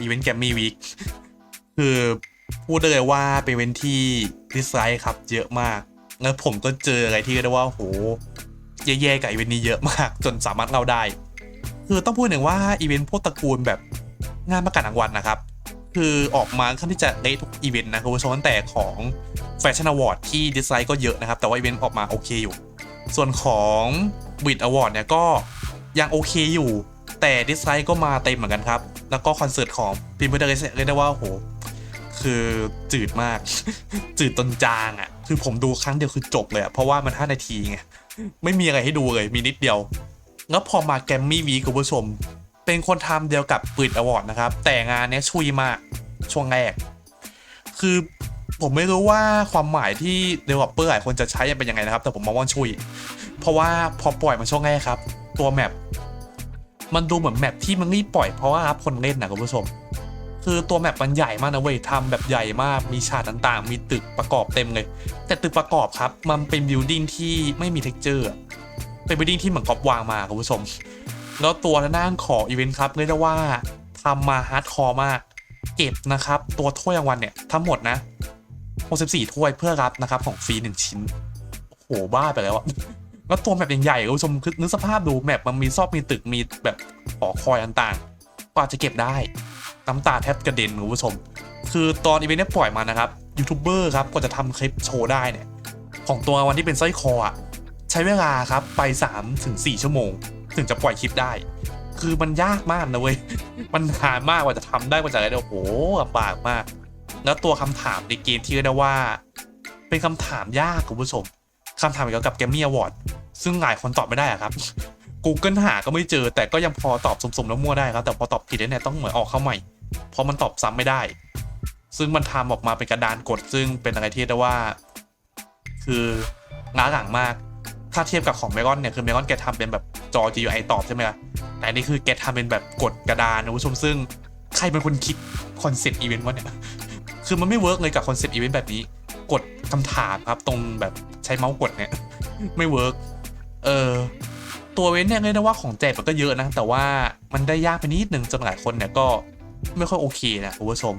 อีเวนต์แกมมี่วีคคือพูดได้เลยว่าเป็นเวนที่ดิสไลค์ครับ เยอะมาก แล้วผมก็เจออะไรที่เรียกได้ว่าโหแย่ๆกับอีเวนต์นี้เยอะมาก จนสามารถเล่าได้ คือต้องพูดหนึ่งว่าอีเวนต์พวกตระกูลแบบงานประกาศรางวัลนะครับ คือออกมาค่อนที่จะเละทุกอีเวนต์นะคุณผู้ชมตั้งแต่ของแฟชั่นอวอร์ดที่ดิสไลค์ก็เยอะนะครับ แต่ว่าอีเวนต์ออกมาโอเคอยู่ ส่วนของบิดอวอร์ดเนี่ยก็ยังโอเคอยู่ แต่ดิสไลค์ก็มาเต็มเหมือนกันครับ แล้วก็คอนเสิร์ตของพิมพ์เดอร์เรสเรียกได้ว่าโหคือจืดมาก จืดจนจางอะ่ะ คือผมดูครั้งเดียวคือจบเลยอะเพราะว่ามัน 5 นาทีไงไม่มีอะไรให้ดูเลยมีนิดเดียวแล้วพอมาแกมมี่วีคุณผู้ชม เป็นคนทำเดียวกับปืดอวอร์ดนะครับ แต่งานเนี้ยชุยมากช่วงแรก คือผมไม่รู้ว่าความหมายที่ developer หลายคนจะใช้เป็นยังไงนะครับ แต่ผมมองว่าชุย เพราะว่าพอปล่อยมาช่วงแรกครับ ตัวแมป มันดูเหมือนแมปที่มันรีบปล่อยเพราะว่ารับคนเล่นนะคุณผู้ชม คือตัวแมปมันใหญ่มากนะเว้ยทำแบบใหญ่มากมีฉากต่างๆ มีตึกประกอบเต็มเลย แต่ตึกประกอบครับ มันเป็นบิลดิ้งที่ไม่มีเท็กเจอร์เป็นบิลดิ้งที่เหมือนกอบวางมาคุณผู้ชม แล้วตัวทางด้านของอีเวนต์ครับเรียกได้ว่าทำมาฮาร์ดคอร์มาก เก็บนะครับ ตัวถ้วยรางวัลเนี่ยทั้งหมดนะ64ถ้วยเพื่อรับนะครับของฟรี1ชิ้นโอ้โหบ้าไปแล้วอะ แล้วตัวแมปใหญ่ๆคุณผู้ชมคือนึกสภาพดูแมปมันมีซอกมีตึกมีแบบหอคอยต่างๆกว่าจะเก็บได้น้ำตาแทบกระเด็นคุณผู้ชม คือตอนอีเวนต์นี่ยปล่อยมานะครับยูทูบเบอร์ครับกว่าจะทำคลิปโชว์ได้เนี่ยของตัววันที่เป็นสร้อยคออะใช้เวลาครับไป3ถึง4ชั่วโมง ถึงจะปล่อยคลิปได้ คือมันยากมากนะเว้ยมันหามากกว่าจะทำได้กว่าจะอะไรเนี่ยโอ้โหลำบากมาก แล้วตัวคำถามในเกมที่เรียกได้ว่า เป็นคำถามยากคุณผู้ชมคำถามเกี่ยวกับแกมมี่อวอร์ด ซึ่งหลายคนตอบไม่ได้ครับ Google หาก็ไม่เจอ แต่ก็ยังพอตอบสมๆแล้วมั่วได้ครับ แต่พอตอบผิดเนี่ยต้องเหมือนออกเข้าใหม่ เพราะมันตอบซ้ำไม่ได้ ซึ่งมันทำออกมาเป็นกระดานกด ซึ่งเป็นอะไรที่ได้ว่า คือล้าหลังมาก ถ้าเทียบกับของเมกอนเนี่ยคือเมกอนแกทำเป็นแบบจอ GUI ตอบใช่ไหมล่ะแต่นี่คือแกทำเป็นแบบกดกระดานนะคุณผู้ชมซึ่งใครเป็นคนคิดคอนเซ็ปต์อีเวนต์วะเนี่ยคือมันไม่เวิร์กเลยกับคอนเซ็ปต์อีเวนต์แบบนี้ กดคำถามครับตรงแบบใช้เมาส์กดเนี่ยไม่เวิร์ก เออตัวเว้นเนี่ยเรียกได้ว่าของแจกมันก็เยอะนะ แต่ว่ามันได้ยากไปนิดนึงจนหลายคนเนี่ยก็ไม่ค่อยโอเคนะคุณผู้ชม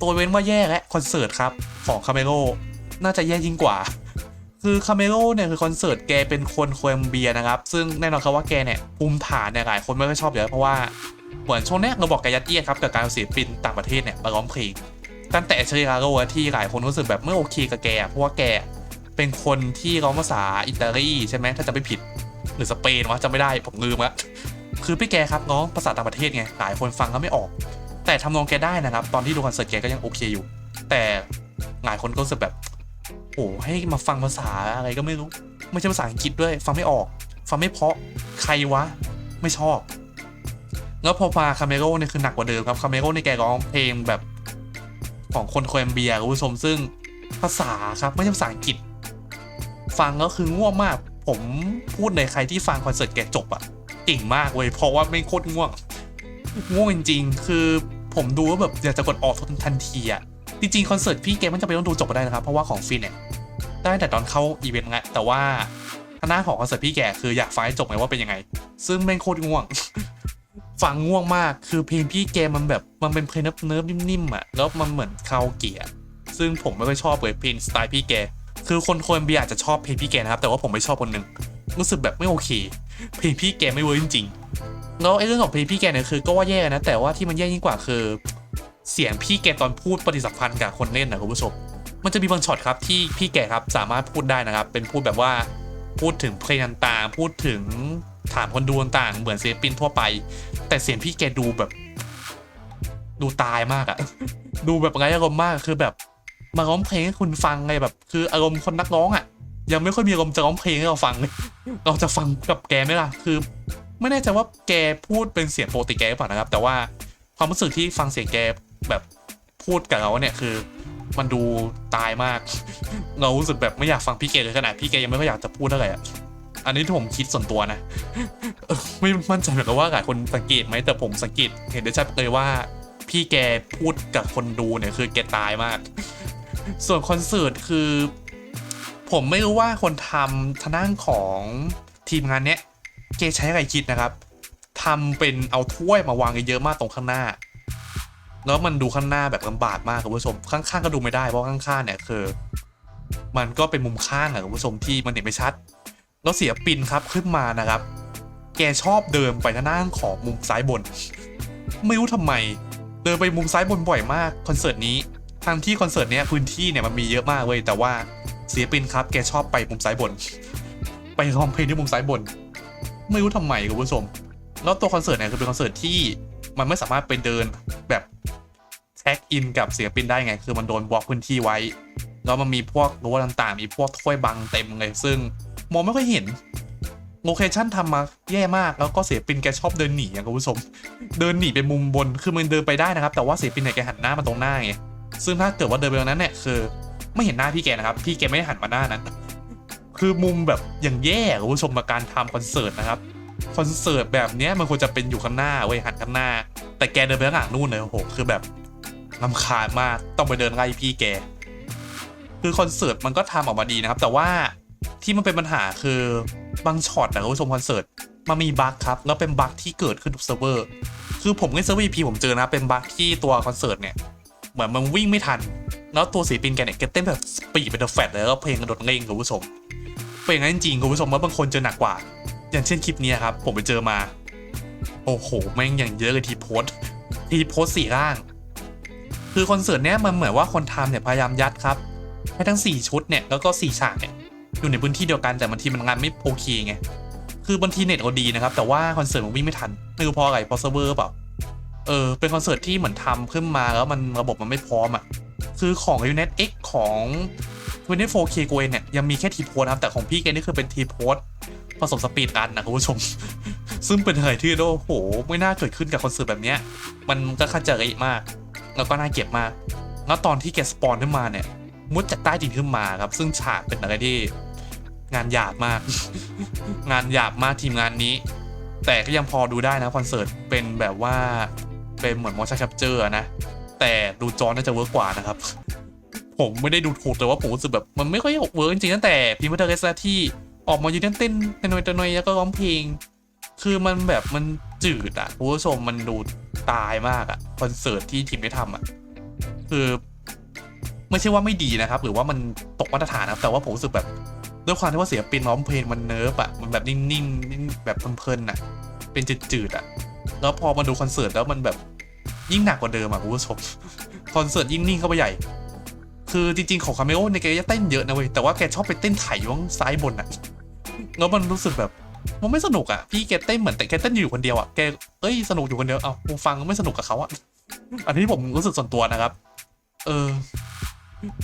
ตัวเว้นว่าแย่และคอนเสิร์ตครับของคาเมโ o น่าจะแย่ยิ่งกว่า คือคาเมโ o เนี่ยคือคอนเสิร์ตแกเป็นคนโคลัมเบียนะครับ ซึ่งแน่นอนครับว่าแกเนี่ยภูมิฐานเนี่ยหลายคนไม่ค่อยชอบอยู่แล้วเพราะว่าเหมือนช่วงแรกเราบอกแกยัดเยียดครับกับการเอาศิลปินต่างประเทศเนี่ยมาร้องเพลงตั้งแต่เชยคาโร่ที่หลายคนรู้สึกแบบไม่โอเคกับแกเพราะว่าแก เป็นคนที่ร้องภาษาอิตาลีใช่ไหมถ้าจะไม่ผิดหรือสเปนวะจำไม่ได้ผมลืมละคือพี่แกครับน้องภาษาต่างประเทศไงหลายคนฟังก็ไม่ออก แต่ทำนองแกได้นะครับ ตอนที่ดูคอนเสิร์ตแกก็ยังโอเคอยู่ แต่หลายคนก็รู้สึกแบบโอ้ให้มาฟังภาษาอะไรก็ไม่รู้ ไม่ใช่ภาษาอังกฤษด้วย ฟังไม่ออก ฟังไม่เพาะใครวะไม่ชอบ แล้วพอมาคาเมโร่เนี่ยคือหนักกว่าเดิมครับคาเมโร่ในแกร้องเพลงแบบของคนโคลัมเบียคุณผู้ชมซึ่งภาษาครับไม่ใช่ภาษาอังกฤษ ฟังก็คือง่วงมาก ผมพูดในใครที่ฟังคอนเสิร์ตแกจบอะเก่งมากเว้ยเพราะว่าไม่โคตรง่วง ง่วงจริงๆ คือผมดูว่าแบบอยากจะกดออกทันทีอะจริงๆคอนเสิร์ตพี่เกมันจะไปต้องดูจบก็ได้นะครับ เพราะว่าของฟินเนี่ยได้แต่ตอนเข้าอีเวนต์ไงแต่ว่าหน้าของคอนเสิร์ตพี่แกคืออยากฟังให้จบไงว่าเป็นยังไง ซึ่งแม่งโคตรง่วงฟังง่วงมากคือเพลงพี่เกมันแบบมันเป็นเพลงเนิบๆนิ่มๆอะแล้วมันเหมือนคาราโอเกะซึ่งผมไม่ค่อยชอบเลยเพลงสไตล์พี่แก คือคนโคลัมเบียอาจจะชอบเพลงพี่แกนะครับ แต่ว่าผมไม่ชอบคนหนึ่งรู้สึกแบบไม่โอเค เพลงพี่แกไม่เวิร์กจริงๆแล้วไอ้เรื่องของเพลงพี่แกเนี่ยคือก็ว่าแย่นะ แต่ว่าที่มันแย่ยิ่งกว่าคือ เสียงพี่แกตอนพูดปฏิสัมพันธ์กับคนเล่นนะคุณผู้ชมมันจะมีบางช็อตครับที่พี่แกครับสามารถพูดได้นะครับ เป็นพูดแบบว่าพูดถึงเพลงต่างๆพูดถึงถามคนดูต่างเหมือนศิลปินทั่วไป แต่เสียงพี่แกดูแบบ ดูตายมากอะดูแบบไร้อารมณ์มากคือแบบ มาร้องเพลงให้คุณฟังไงแบบ คืออารมณ์คนนักร้องอะ่ะ ยังไม่ค่อยมีอารมณ์จะร้องเพลงให้เราฟังเลยเราจะฟังกับแกไหมล่ะ คือ ไม่แน่ใจว่าแกพูดเป็นเสียงปกติแกหรือเปล่านะครับ แต่ว่าความรู้สึกที่ฟังเสียงแกแบบพูดกับเราเนี่ยคือ มันดูตายมาก เรารู้สึกแบบไม่อยากฟังพี่แกเลยขนาดพี่แกยังไม่ค่อยอยากจะพูดเท่าไหร่อะอันนี้ผมคิดส่วนตัวนะไม่มั่นใจเหมือนกันว่าหลายคนสังเกตไหมแต่ผมสังเกตเห็นได้ชัดเลยว่า พี่แกพูดกับคนดูเนี่ยคือแกตายมาก ส่วนคอนเสิร์ตคือ ผมไม่รู้ว่าคนทำทางด้านของทีมงานเนี้ยเกใช้อะไรคิดนะครับทำเป็นเอาถ้วยมาวางเยอะๆมากตรงข้างหน้า แล้วมันดูข้างหน้าแบบลำบากมากคุณผู้ชมข้างๆก็ดูไม่ได้เพราะข้างๆเนี่ยคือ มันก็เป็นมุมข้างอะคุณผู้ชมที่มันเห็นไม่ชัด แล้วเสียปินครับขึ้นมานะครับ แกชอบเดินไปทางด้านของมุมซ้ายบน ไม่รู้ทำไม เดินไปมุมซ้ายบนบ่อยมากคอนเสิร์ตนี้ ทางที่คอนเสิร์ตเนี้ยพื้นที่เนี่ยมันมีเยอะมากเว้ยแต่ว่าเสียปินครับแกชอบไปมุมซ้ายบน ไปร้องเพลงที่มุมซ้ายบน ไม่รู้ทำไมคุณผู้ชมแล้วตัวคอนเสิร์ตเนี่ยคือเป็นคอนเสิร์ตที่มันไม่สามารถไปเดินแบบแท็กอินกับเสียปินได้ไง คือมันโดนบล็อกพื้นที่ไว้แล้วมันมีพวกรั้วต่างๆ มีพวกถ้วยบังเต็มเลย ซึ่งมองไม่ค่อยเห็นโลเคชั่นทำมาแย่มาก แล้วก็เสียปินแกชอบเดินหนีอะคุณผู้ชม เดินหนีไปมุมบน คือมันเดินไปได้นะครับ แต่ว่าเสียปินเนี่ยแกหันหน้ามาตรงหน้าไง ซึ่งถ้าเกิดว่าเดินไปตรงนั้นเนี่ยคือไม่เห็นหน้าพี่แกนะครับ พี่แกไม่ได้หันมาหน้านั้น คือมุมแบบอย่างแย่คุณผู้ชมกับการทำคอนเสิร์ตนะครับคอนเสิร์ตแบบเนี้ยมันควรจะเป็นอยู่ข้างหน้าเว้ยหันข้างหน้า แต่แกเดินไปข้างหลังนู่นเลยโอ้โหคือแบบลำคาญมากต้องไปเดินไล่พี่แก คือคอนเสิร์ตมันก็ทำออกมาดีนะครับ แต่ว่าที่มันเป็นปัญหาคือบางช็อตนะคุณผู้ชมคอนเสิร์ตมันมีบั๊กครับแล้วเป็นบั๊กที่เกิดขึ้นทุกเซิร์ฟเวอร์คือผมเล่นเซิร์ฟเวอร์ EP ผมเจอนะเป็นบั๊กที่ตัวคอนเสิร์ตเนี่ย เหมือนมันวิ่งไม่ทัน แล้วตัวศิลปินแกเนี่ยแกเต้นแบบสปีดเป็นเดอะแฟตเลยแล้วก็เพลงกระโดดเร่งคุณผู้ชมเป็นอย่างนั้นจริงคุณผู้ชมว่าบางคนเจอหนักกว่า อย่างเช่นคลิปนี้ครับผมไปเจอมา โอ้โหแม่งอย่างเยอะเลยทีโพสทีโพสสี่ร่าง คือคอนเสิร์ตเนี้ยมันเหมือนว่าคนทำเนี่ยพยายามยัดครับให้ทั้ง 4 ชุดเนี่ยแล้วก็4ฉากเนี่ยอยู่ในพื้นที่เดียวกันแต่บางทีมันงานไม่โอเคไงคือบางทีเน็ตโอดีนะครับแต่ว่าคอนเสิร์ตมันวิ่งไม่ทันไม่รู้เพราะอะไรเพราะเซิร์ฟเวอร์เปล่า เออเป็นคอนเสิร์ตที่เหมือนทำขึ้นมาแล้วมันระบบมันไม่พร้อมอะ คือของ u n e t X ของ 24 k โกเนเนี่ยยังมีแค่ทีโพสนะครับ แต่ของพี่แกนี่คือเป็นทีโพสผสมสปีดรันนะคุณผู้ชม ซึ่งเป็นอะไรที่โอ้โห ไม่น่าเกิดขึ้นกับคอนเสิร์ตแบบเนี้ย มันก็คันจะเละมาก แล้วก็น่าเก็บมาก แล้วตอนที่แกสปอนขึ้นมาเนี่ย มุดจากใต้ดินขึ้นมาครับ ซึ่งฉากเป็นอะไรที่งานหยาบมาก งานหยาบมากทีมงานนี้ แต่ก็ยังพอดูได้นะคอนเสิร์ตเป็นแบบว่า เป็นเหมือน motion capture นะ แต่ดูจอน่าจะเวิร์กกว่านะครับ ผมไม่ได้ดูถูกแต่ว่าผมรู้สึกแบบ มันไม่ค่อยเวิร์กจริงๆตั้งแต่พิมพ์เตอร์เรสที่ออกมายืนเต้นๆนอยๆนอยๆแล้วก็ร้องเพลง คือมันแบบมันจืดอะคุณผู้ชมมันดูตายมากอะคอนเสิร์ตที่ทีมได้ทำอะคือไม่ใช่ว่าไม่ดีนะครับ หรือว่ามันตกมาตรฐานนะครับ แต่ว่าผมรู้สึกแบบด้วยความที่ว่าเสียปินร้องเพลงมันเนิร์ฟอะมันแบบนิ่งๆแบบเพลินๆอะเป็นจืดๆอะแล้วพอมาดูคอนเสิร์ตแล้วมันแบบ ยิ่งหนักกว่าเดิมอะคุณผู้ชมคอนเสิร์ตยิ่งนิ่งเข้าไปใหญ่ คือจริง ๆ ของคาเมโอในแกจะเต้นเยอะนะเว้ยแต่ว่าแกชอบไปเต้นไถอยู่ข้างซ้ายบนอะแล้วมันรู้สึกแบบมันไม่สนุกอะพี่แกเต้นเหมือนแต่แกเต้นอยู่คนเดียวอะแกเอ้ยสนุกอยู่คนเดียวเอาฟังไม่สนุกกับเขาอะอันนี้ผมรู้สึกส่วนตัวนะครับ เออ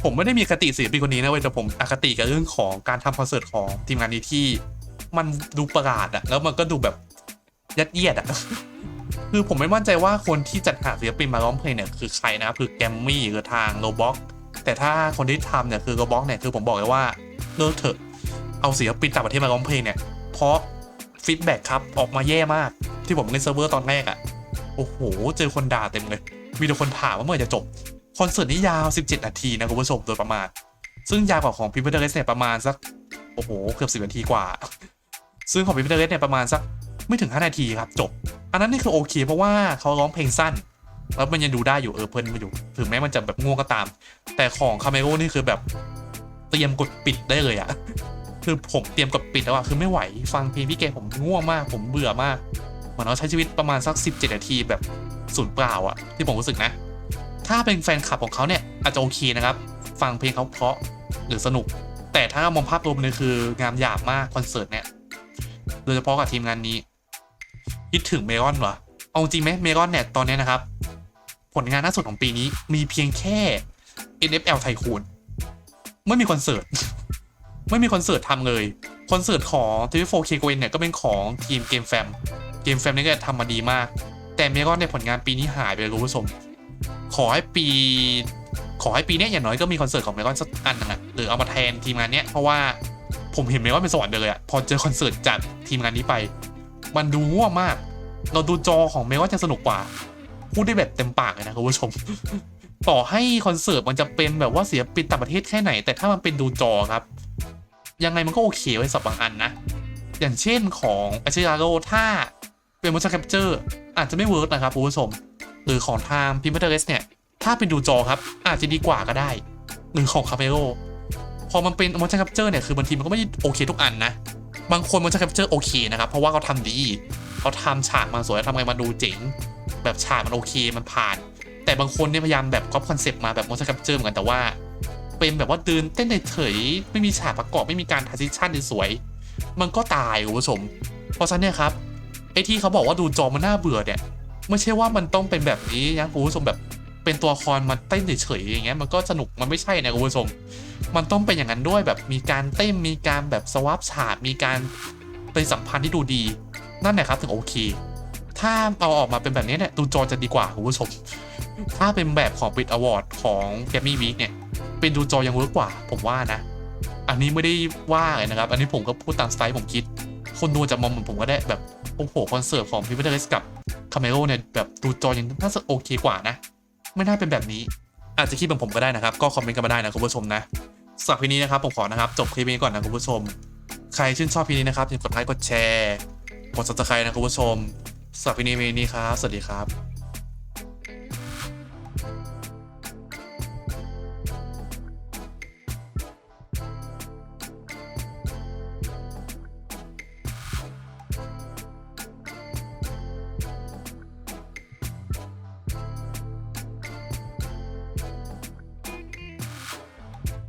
ผมไม่ได้มีคติศิลปินคนนี้นะเว้ยแต่ผมอคติกับเรื่องของการทำคอนเสิร์ตของทีมงานนี้ที่ มันดูประหลาดอะแล้วมันก็ดูแบบยัดเยียดอะ คือผมไม่มั่นใจว่าคนที่จัดหาศิลปินมาร้องเพลงเนี่ยคือใครนะคือแกมมี่หรือทางโรบ็อกแต่ถ้าคนที่ทำเนี่ยคือโรบ็อกเนี่ยคือผมบอกเลยว่าเลิกเถอะเอาศิลปินต่างประเทศมาร้องเพลงเนี่ย เพราะฟีดแบ็กครับออกมาแย่มาก ที่ผมเล่นเซิร์ฟเวอร์ตอนแรกอะโอ้โห เจอคนด่าเต็มเลย มีแต่คนถามว่าเมื่อจะจบ คอนเสิร์ตนี้ยาว 17 นาทีนะคุณผู้ชมโดยประมาณ ซึ่งยาวกว่าของพิมพ์เดอร์เรสเนี่ยประมาณสัก โอ้โห เกือบ 10 นาทีกว่า ซึ่งของพิมพ์เดอร์เรสเนี่ยประมาณสัก ไม่ถึง 5 นาทีครับจบ อันนั้นนี่คือโอเค เพราะว่าเขาร้องเพลงสั้น แล้วมันยังดูได้อยู่เออเพลินมาอยู่ถึงแม้มันจะแบบง่วงก็ตาม แต่ของคาเมโอนี่คือแบบเตรียมกดปิดได้เลยอะคือผมเตรียมกดปิดแล้วอะคือไม่ไหวฟังเพลงพี่แกผมง่วงมากผมเบื่อมากเหมือนเราใช้ชีวิตประมาณสัก 17 นาทีแบบสูญเปล่าอะที่ผมรู้สึกนะ ถ้าเป็นแฟนคลับของเขาเนี่ยอาจจะโอเคนะครับฟังเพลงเขาเพราะหรือสนุก แต่ถ้ามองภาพรวมเลยคืองามหยาบมากคอนเสิร์ตเนี่ยโดยเฉพาะกับทีมงานนี้ คิดถึงเมรอนวะเอาจริงไหมเมรอนเนี่ยตอนเนี้ยนะครับ ผลงานล่าสุดของปีนี้มีเพียงแค่ NFL ไทคูนไม่มีคอนเสิร์ต ไม่มีคอนเสิร์ตทำเลย คอนเสิร์ตของ TV4K g o e n เนี่ยก็เป็นของทีมเกมแฟมเกมแฟมนี่ก็ทำมาดีมาก แต่เมรอนในยผลงานปีนี้หายไปเลยคุณผู้ชมขอให้ปี ขอให้ปีเนี้ยอย่างน้อยก็มีคอนเสิร์ตของเมรอนสักอันหนึงอะหรือเอามาแทนทีมงานเนี้ยเพราะว่าผมเห็นเมรอนเป็นสวรรค์เลยอะพอเจอคอนเสิร์ตจากทีมงานนี้ไป มันดูง่วงมาก เราดูจอของเมรอนจะสนุกกว่า พูดได้แบบเต็มปากเลยนะคุณผู้ชม ต่อให้คอนเสิร์ตมันจะเป็นแบบว่าเสียปินต่างประเทศแค่ไหน แต่ถ้ามันเป็นดูจอครับ ยังไงมันก็โอเคไว้สับบางอันนะ อย่างเช่นของอาชิราโรถ้าเป็น motion capture อาจจะไม่เวิร์กนะครับคุณผู้ชม หรือของทางพิมพ์เตอร์เนี่ย ถ้าเป็นดูจอครับ อาจจะดีกว่าก็ได้ หรือของคาเมโพอมันเป็น motion capture เนี่ย คือบางทีมันก็ไม่โอเคทุกอันนะ บางคน motion capture โอเคนะครับ เพราะว่าเขาทำดีเขาทำฉากมาสวยทำไงมาดูเจ๋ง แบบฉากมันโอเคมันผ่าน แต่บางคนเนี่ยพยายามแบบก๊อปคอนเซปต์มาแบบ motion capture เหมือนกันแต่ว่า เป็นแบบว่าเดินเต้นเฉยไม่มีฉากประกอบไม่มีการ transition สวยมันก็ตายคุณผู้ชม เพราะฉะนั้นเนี่ยครับไอ้ที่เขาบอกว่าดูจอมันน่าเบื่อเนี่ยไม่ใช่ว่ามันต้องเป็นแบบนี้นะคุณผู้ชมแบบ เป็นตัวละครมันเต้นเฉยๆอย่างเงี้ยมันก็สนุกมันไม่ใช่นะคุณผู้ชมมันต้องเป็นอย่างนั้นด้วยแบบมีการเต้นมีการแบบสวาปฉากมีการเป็นสัมพันธ์ที่ดูดี นั่นแหละครับถึงโอเค ถ้าเอาออกมาเป็นแบบนี้เนี่ยดูจอจะดีกว่าคุณผู้ชม ถ้าเป็นแบบของปิดอวอร์ดของแกมมี่วีคเนี่ย เป็นดูจอยังเวิร์กกว่า ผมว่านะ อันนี้ไม่ได้ว่าเลยนะครับ อันนี้ผมก็พูดตามสไตล์ผมคิด คนดูจะมองเหมือนผมก็ได้แบบโอ้โหคอนเสิร์ตของพิพิธภัณฑ์กับคาเมโ o เนี่ยแบบดูจอยังน่าจะโอเคกว่านะ ไม่น่าเป็นแบบนี้ อาจจะคิดแบบผมก็ได้นะครับ ก็คอมเมนต์กันมาได้นะคุณผู้ชมนะสำหรับพีนี้นะครับผมขอนะครับจบคลิปนี้ก่อนนะคุณผู้ชม ใครชื่นชอบพีนี้นะครับอย่าลืมกดไลค์กดแชร์กดซับสไครต์นะคุณผู้ชมสำหรับพีนี้พีนี้ครับสวัสดีครับ